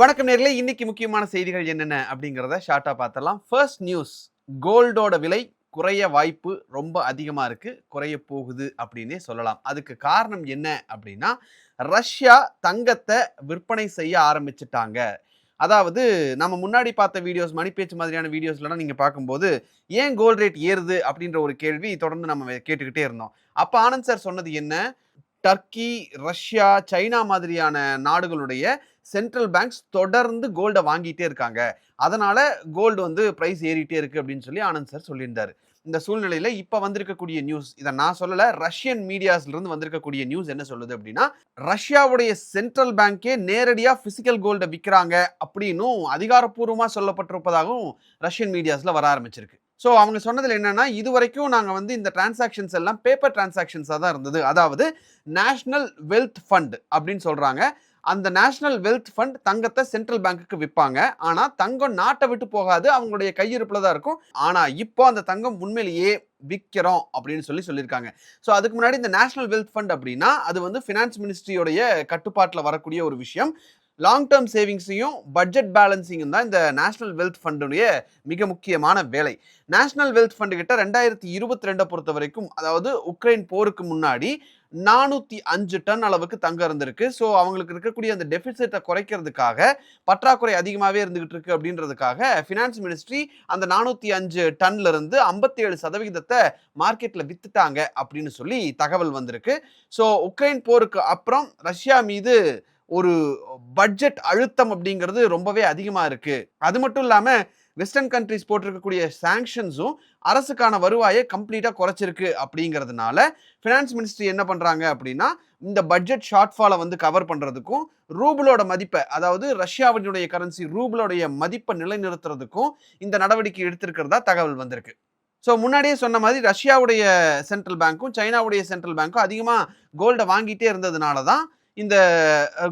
வணக்கம் நேர்களே. இன்னைக்கு முக்கியமான செய்திகள் என்னென்ன அப்படிங்கிறத ஷார்ட்டாக பார்த்தலாம் ஃபர்ஸ்ட் நியூஸ் கோல்டோட விலை குறைய வாய்ப்பு ரொம்ப அதிகமாக இருக்குது குறைய போகுது அப்படின்னே சொல்லலாம். அதுக்கு காரணம் என்ன அப்படின்னா ரஷ்யா தங்கத்தை விற்பனை செய்ய ஆரம்பிச்சிட்டாங்க. அதாவது நம்ம முன்னாடி பார்த்த வீடியோஸ் மணிப்பேச்சு மாதிரியான வீடியோஸ்லாம் நீங்கள் பார்க்கும்போது ஏன் கோல்ட் ரேட் ஏறுது அப்படின்ற ஒரு கேள்வி தொடர்ந்து நம்ம கேட்டுக்கிட்டே இருந்தோம். அப்போ ஆனந்த் சார் சொன்னது என்ன? டர்க்கி ரஷ்யா சைனா மாதிரியான நாடுகளுடைய சென்ட்ரல் பேங்க்ஸ் தொடர்ந்து கோல்டை வாங்கிட்டே இருக்காங்க. அதனால கோல்டு வந்து ப்ரைஸ் ஏறிட்டே இருக்கு அப்படின்னு சொல்லி ஆனந்த் சார் சொல்லியிருந்தாரு. இந்த சூழ்நிலையில இப்ப வந்திருக்கக்கூடிய நியூஸ் இதை நான் சொல்லல ரஷ்யன் மீடியாஸ்ல இருந்து வந்திருக்கக்கூடிய நியூஸ் என்ன சொல்லுது அப்படின்னா ரஷ்யாவுடைய சென்ட்ரல் பேங்கே நேரடியா பிசிக்கல் கோல்டை விற்கிறாங்க அப்படின்னும் அதிகாரப்பூர்வமா சொல்லப்பட்டிருப்பதாகவும் ரஷ்யன் மீடியாஸ்ல வர ஆரம்பிச்சிருக்கு. ஸோ அவங்க சொன்னதில் என்னென்னா இது வரைக்கும் நாங்கள் வந்து இந்த டிரான்சாக்ஷன்ஸ் எல்லாம் பேப்பர் டிரான்சாக்ஷன்ஸாக தான் இருந்தது. அதாவது நேஷ்னல் வெல்த் ஃபண்ட் அப்படின்னு சொல்கிறாங்க அந்த நேஷ்னல் வெல்த் ஃபண்ட் தங்கத்தை சென்ட்ரல் பேங்க்குக்கு விற்பாங்க ஆனால் தங்கம் நாட்டை விட்டு போகாது அவங்களுடைய கையிருப்பில் தான் இருக்கும். ஆனால் இப்போ அந்த தங்கம் உண்மையிலேயே விற்கிறோம் அப்படின்னு சொல்லி சொல்லியிருக்காங்க. ஸோ அதுக்கு முன்னாடி இந்த நேஷனல் வெல்த் ஃபண்ட் அப்படின்னா அது வந்து ஃபினான்ஸ் மினிஸ்ட்ரியோடைய கட்டுப்பாட்டில் வரக்கூடிய ஒரு விஷயம். லாங் டேர்ம் சேவிங்ஸையும் பட்ஜெட் பேலன்சிங்கும் தான் இந்த நேஷனல் வெல்த் ஃபண்டுடைய மிக முக்கியமான வேலை. நேஷனல் வெல்த் ஃபண்டு கிட்ட ரெண்டாயிரத்தி இருபத்தி ரெண்டை பொறுத்த வரைக்கும் அதாவது உக்ரைன் போருக்கு முன்னாடி நானூற்றி அஞ்சு டன் அளவுக்கு தங்கம் இருந்திருக்கு. ஸோ அவங்களுக்கு இருக்கக்கூடிய அந்த டெபிசிட்டை குறைக்கிறதுக்காக பற்றாக்குறை அதிகமாகவே இருந்துகிட்டு இருக்கு அப்படின்றதுக்காக ஃபினான்ஸ் மினிஸ்ட்ரி அந்த நானூற்றி அஞ்சு டன்ல இருந்து ஐம்பத்தி ஏழு சதவிகிதத்தை மார்க்கெட்டில் வித்துட்டாங்க அப்படின்னு சொல்லி தகவல் வந்திருக்கு. ஸோ உக்ரைன் போருக்கு அப்புறம் ரஷ்யா மீது ஒரு பட்ஜெட் அழுத்தம் அப்படிங்கிறது ரொம்பவே அதிகமாக இருக்குது அது மட்டும் இல்லாமல் வெஸ்டர்ன் கண்ட்ரிஸ் போட்டிருக்கக்கூடிய சாங்ஷன்ஸும் அரசுக்கான வருவாயை கம்ப்ளீட்டாக குறைச்சிருக்கு அப்படிங்கிறதுனால ஃபினான்ஸ் மினிஸ்ட்ரி என்ன பண்ணுறாங்க அப்படின்னா இந்த பட்ஜெட் ஷார்ட்ஃபாலை வந்து கவர் பண்ணுறதுக்கும் ரூபிளோட மதிப்பை அதாவது ரஷ்யாவினுடைய கரன்சி ரூபிளோடைய மதிப்பை நிலைநிறுத்துறதுக்கும் இந்த நடவடிக்கை எடுத்திருக்கிறதா தகவல் வந்திருக்கு. ஸோ முன்னாடியே சொன்ன மாதிரி ரஷ்யாவுடைய சென்ட்ரல் பேங்க்கும் சைனாவுடைய சென்ட்ரல் பேங்க்கும் அதிகமாக கோல்டை வாங்கிட்டே இருந்ததுனால தான் இந்த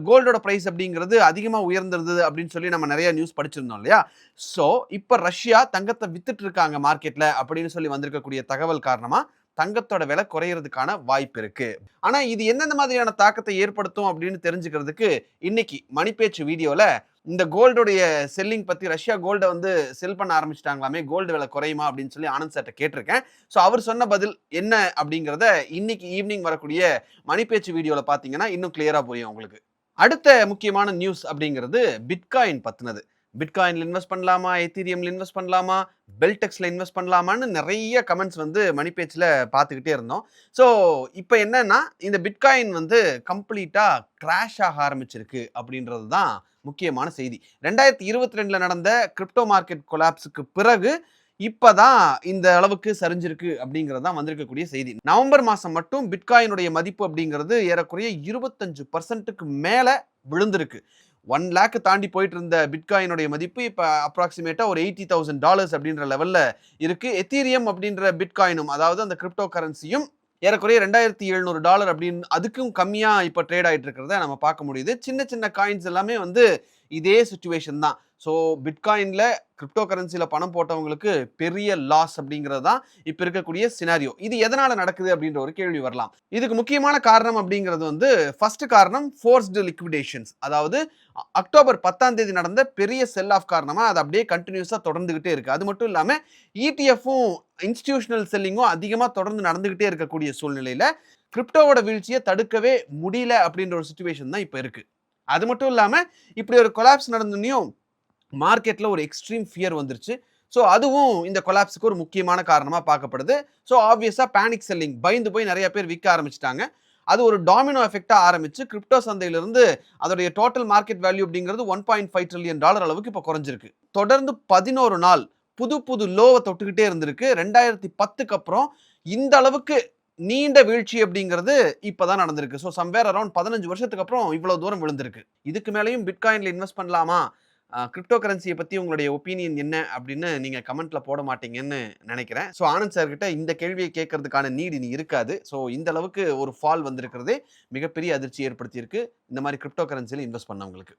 கோல்டோட ப்ரைஸ் அப்படிங்கிறது அதிகமாக உயர்ந்திருந்தது அப்படின்னு சொல்லி நம்ம நிறைய நியூஸ் படிச்சிருந்தோம் இல்லையா? ஸோ இப்போ ரஷ்யா தங்கத்தை வித்துட்டு இருக்காங்க மார்க்கெட்டில் அப்படின்னு சொல்லி வந்திருக்கக்கூடிய தகவல் காரணமாக தங்கத்தோட விலை குறையிறதுக்கான வாய்ப்பு இருக்கு. ஆனா இது எந்தெந்த மாதிரியான தாக்கத்தை ஏற்படுத்தும் அப்படின்னு தெரிஞ்சுக்கிறதுக்கு இன்னைக்கு மணிப்பேச்சு வீடியோல இந்த கோல்டுடைய செல்லிங் பத்தி ரஷ்யா கோல்டை வந்து செல் பண்ண ஆரம்பிச்சிட்டாங்களாமே கோல்டு விலை குறையுமா அப்படின்னு சொல்லி ஆனந்த் சார்ட்ட கேட்டிருக்கேன். ஸோ அவர் சொன்ன பதில் என்ன அப்படிங்கிறத இன்னைக்கு ஈவினிங் வரக்கூடிய மணிப்பேச்சு வீடியோவில் பார்த்தீங்கன்னா இன்னும் கிளியராக புரியும் உங்களுக்கு. அடுத்த முக்கியமான நியூஸ் அப்படிங்கிறது பிட்காயின் பத்தினது. பிட்காயின்ல இன்வெஸ்ட் பண்ணலாமா? எத்தீரியம்ல இன்வெஸ்ட் பண்ணலாமா? பெல்டெக்ஸில் இன்வெஸ்ட் பண்ணலாமான்னு நிறைய கமெண்ட்ஸ் வந்து மணி பேச்சில் பார்த்துக்கிட்டே இருந்தோம். ஸோ இப்போ என்னன்னா இந்த பிட்காயின் வந்து கம்ப்ளீட்டாக கிராஷ் ஆக ஆரம்பிச்சிருக்கு அப்படின்றது தான் முக்கியமான செய்தி. ரெண்டாயிரத்தி இருபத்தி ரெண்டில் நடந்த கிரிப்டோ மார்க்கெட் கொலாப்ஸுக்கு பிறகு இப்போ தான் இந்த அளவுக்கு சரிஞ்சிருக்கு அப்படிங்கிறது தான் வந்திருக்கக்கூடிய செய்தி. நவம்பர் மாதம் மட்டும் பிட்காயினுடைய மதிப்பு அப்படிங்கிறது ஏறக்குறைய இருபத்தஞ்சு பர்சன்ட்டுக்கு மேலே விழுந்திருக்கு. ஒன் லேக் தாண்டி போயிட்டு இருந்த பிட்காயினுடைய மதிப்பு இப்போ அப்ராக்சிமேட்டாக ஒரு எயிட்டி தௌசண்ட் டாலர்ஸ் அப்படின்ற லெவலில் இருக்குது எத்தீரியம் அப்படின்ற பிட்காயினும் அதாவது அந்த கிரிப்டோ கரன்சியும் ஏறக்குறைய ரெண்டாயிரத்தி எழுநூறு டாலர் அப்படின்னு அதுக்கும் கம்மியாக இப்போ ட்ரேட் ஆகிட்டு இருக்கிறத நம்ம பார்க்க முடியுது. சின்ன சின்ன காயின்ஸ் எல்லாமே வந்து இதே சுச்சுவேஷன் தான். ஸோ பிட்காயினில் கிரிப்டோ கரன்சியில் பணம் போட்டவங்களுக்கு பெரிய லாஸ் அப்படிங்கிறது தான் இப்போ இருக்கக்கூடிய சினாரியோ இது எதனால் நடக்குது அப்படின்ற ஒரு கேள்வி வரலாம். இதுக்கு முக்கியமான காரணம் அப்படிங்கிறது வந்து ஃபர்ஸ்ட் காரணம் ஃபோர்ஸ்டு லிக்விடேஷன்ஸ் அதாவது அக்டோபர் பத்தாம் தேதி நடந்த பெரிய செல் ஆஃப் காரணமாக அது அப்படியே கண்டினியூஸாக தொடர்ந்துகிட்டே இருக்குது அது மட்டும் இல்லாமல் இடிஎஃப்பும் இன்ஸ்டிடியூஷனல் செல்லிங்கும் அதிகமாக தொடர்ந்து நடந்துகிட்டே இருக்கக்கூடிய சூழ்நிலையில் கிரிப்டோவோட வீழ்ச்சியை தடுக்கவே முடியல அப்படின்ற ஒரு சுச்சுவேஷன் தான் இப்போ இருக்குது அது மட்டும் இல்லாமல் இப்படி ஒரு கொலாப்ஸ் நடந்தோன்னையும் மார்க்கெட்டில் ஒரு எக்ஸ்ட்ரீம் ஃபியர் வந்துருச்சு. ஸோ அதுவும் இந்த கொலாப்ஸுக்கு ஒரு முக்கியமான காரணமாக பார்க்கப்படுது. ஸோ ஆப்வியஸாக பேனிக் செல்லிங் பயந்து போய் நிறைய பேர் விற்க ஆரம்பிச்சிட்டாங்க. அது ஒரு டாமினோ எஃபெக்டாக ஆரம்பிச்சு கிரிப்டோ சந்தையிலிருந்து அதோடைய டோட்டல் மார்க்கெட் வேல்யூ அப்படிங்கிறது one point five trillion dollar அளவுக்கு இப்போ குறைஞ்சிருக்கு. தொடர்ந்து பதினோரு நாள் புது புது லோவை தொட்டுக்கிட்டே இருந்திருக்கு. ரெண்டாயிரத்தி பத்துக்கு அப்புறம் இந்த அளவுக்கு நீண்ட வீழ்ச்சி அப்படிங்கிறது இப்போதான் நடந்திருக்கு. ஸோ சம்வேர் அரௌண்ட் பதினஞ்சு வருஷத்துக்கு அப்புறம் இவ்வளோ தூரம் விழுந்திருக்கு. இதுக்கு மேலேயும் பிட்காயினில் இன்வெஸ்ட் பண்ணலாமா? கிரிப்டோ கரன்சியை பற்றி உங்களுடைய ஒப்பீனியன் என்ன அப்படின்னு நீங்கள் கமெண்ட்டில் போட மாட்டீங்கன்னு நினைக்கிறேன். ஸோ ஆனந்த் சார்கிட்ட இந்த கேள்வியை கேட்கறதுக்கான நீடு இனி இருக்காது. ஸோ இந்த அளவுக்கு ஒரு ஃபால் வந்திருக்கிறதே மிகப்பெரிய அதிர்ச்சி ஏற்படுத்தியிருக்கு. இந்த மாதிரி கிரிப்டோ கரன்சியில் இன்வெஸ்ட் பண்ணவங்களுக்கு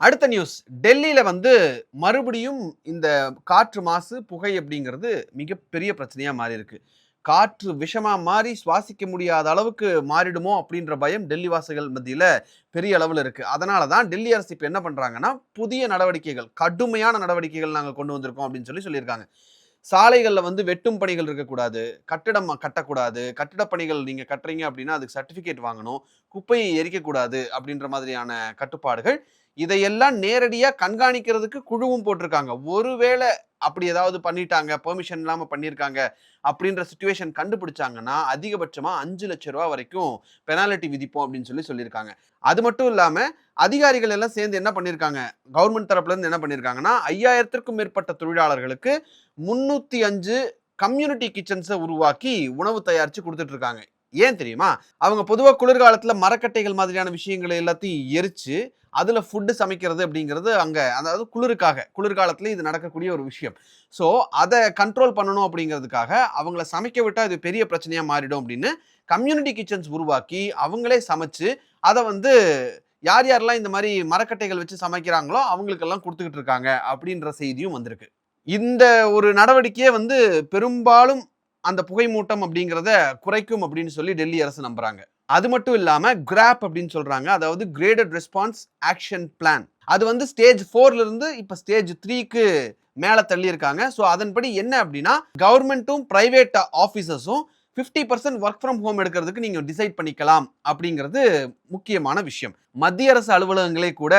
அடுத்த நியூஸ் டெல்லியில் வந்து மறுபடியும் இந்த காற்று மாசு புகை அப்படிங்கிறது மிகப்பெரிய பிரச்சனையாக மாறியிருக்கு. காற்று விஷமா மாறி சுவாசிக்க முடியாத அளவுக்கு மாறிடுமோ அப்படின்ற பயம் டெல்லி வாசிகள் மத்தியில் பெரிய அளவில் இருக்கு. அதனால தான் டெல்லி அரசு இப்போ என்ன பண்றாங்கன்னா புதிய நடவடிக்கைகள் கடுமையான நடவடிக்கைகள் நாங்கள் கொண்டு வந்திருக்கோம் அப்படின்னு சொல்லி சொல்லியிருக்காங்க. சாலைகளில் வந்து வெட்டும் பணிகள் இருக்கக்கூடாது கட்டிடம் கட்டக்கூடாது கட்டிட பணிகள் நீங்கள் கட்டுறீங்க அப்படின்னா அதுக்கு சர்டிஃபிகேட் வாங்கணும் குப்பையை எரிக்கக்கூடாது அப்படின்ற மாதிரியான கட்டுப்பாடுகள். இதையெல்லாம் நேரடியாக கண்காணிக்கிறதுக்கு குழுவும் போட்டிருக்காங்க. ஒருவேளை அப்படி ஏதாவது பண்ணிட்டாங்க பெர்மிஷன் இல்லாமல் பண்ணியிருக்காங்க அப்படின்ற சுச்சுவேஷன் கண்டுபிடிச்சாங்கன்னா அதிகபட்சமாக அஞ்சு லட்ச ரூபா வரைக்கும் பெனாலிட்டி விதிப்போம் அப்படின்னு சொல்லி சொல்லியிருக்காங்க. அது மட்டும் இல்லாமல் அதிகாரிகள் எல்லாம் சேர்ந்து என்ன பண்ணியிருக்காங்க? கவர்மெண்ட் தரப்புலேருந்து என்ன பண்ணியிருக்காங்கன்னா ஐயாயிரத்திற்கும் மேற்பட்ட தொழிலாளர்களுக்கு முன்னூற்றி அஞ்சு கம்யூனிட்டி கிச்சன்ஸை உருவாக்கி உணவு தயாரித்து கொடுத்துட்ருக்காங்க ஏன் தெரியுமா? அவங்க பொதுவாக குளிர்காலத்தில் மரக்கட்டைகள் மாதிரியான விஷயங்களை எல்லாத்தையும் எரிச்சு அதில் ஃபுட்டு சமைக்கிறது அப்படிங்கிறது அங்கே அதாவது குளிருக்காக குளிர்காலத்தில் இது நடக்கக்கூடிய ஒரு விஷயம். ஸோ அதை கண்ட்ரோல் பண்ணணும் அப்படிங்கிறதுக்காக அவங்கள சமைக்க விட்டால் இது பெரிய பிரச்சனையாக மாறிடும் அப்படின்னு கம்யூனிட்டி கிச்சன்ஸ் உருவாக்கி அவங்களே சமைச்சு அதை வந்து யார் யாரெல்லாம் இந்த மாதிரி மரக்கட்டைகள் வச்சு சமைக்கிறாங்களோ அவங்களுக்கெல்லாம் கொடுத்துக்கிட்டு இருக்காங்க அப்படின்ற செய்தியும் வந்திருக்கு. இந்த ஒரு நடவடிக்கையே வந்து பெரும்பாலும் அந்த புகை மூட்டம் அப்படிங்கிறத குறைக்கும் அப்படின்னு சொல்லி டெல்லி அரசு நம்புறாங்க. அது மட்டும் இல்லாம கிராப் அப்படின்னு சொல்றாங்க. அதாவது கிரேடட் ரெஸ்பான்ஸ் ஆக்ஷன் பிளான் அது வந்து ஸ்டேஜ் ஃபோர்ல இருந்து இப்ப ஸ்டேஜ் த்ரீக்கு மேல தள்ளி இருக்காங்க ஸோ அதன்படி என்ன அப்படின்னா கவர்மெண்ட்டும் private ஆஃபீஸஸும் fifty percent work from home எடுக்கிறதுக்கு நீங்கள் டிசைட் பண்ணிக்கலாம் அப்படிங்கிறது முக்கியமான விஷயம். மத்திய அரசு அலுவலகங்களே கூட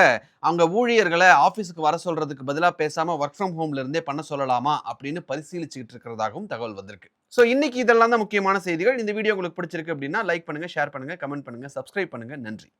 அவங்க ஊழியர்களை ஆஃபீஸுக்கு வர சொல்றதுக்கு பதிலாக பேசாமல் ஒர்க் ஃப்ரம் ஹோம்ல இருந்தே பண்ண சொல்லலாமா அப்படின்னு பரிசீலிச்சுக்கிட்டு இருக்கிறதாகவும் தகவல் வந்திருக்கு. ஸோ இன்னைக்கு இதெல்லாம் தான் முக்கியமான செய்திகள். இந்த வீடியோ உங்களுக்கு பிடிச்சிருக்கு அப்படின்னா லைக் பண்ணுங்க ஷேர் பண்ணுங்க கமெண்ட் பண்ணுங்க சப்ஸ்கிரைப் பண்ணுங்க. நன்றி.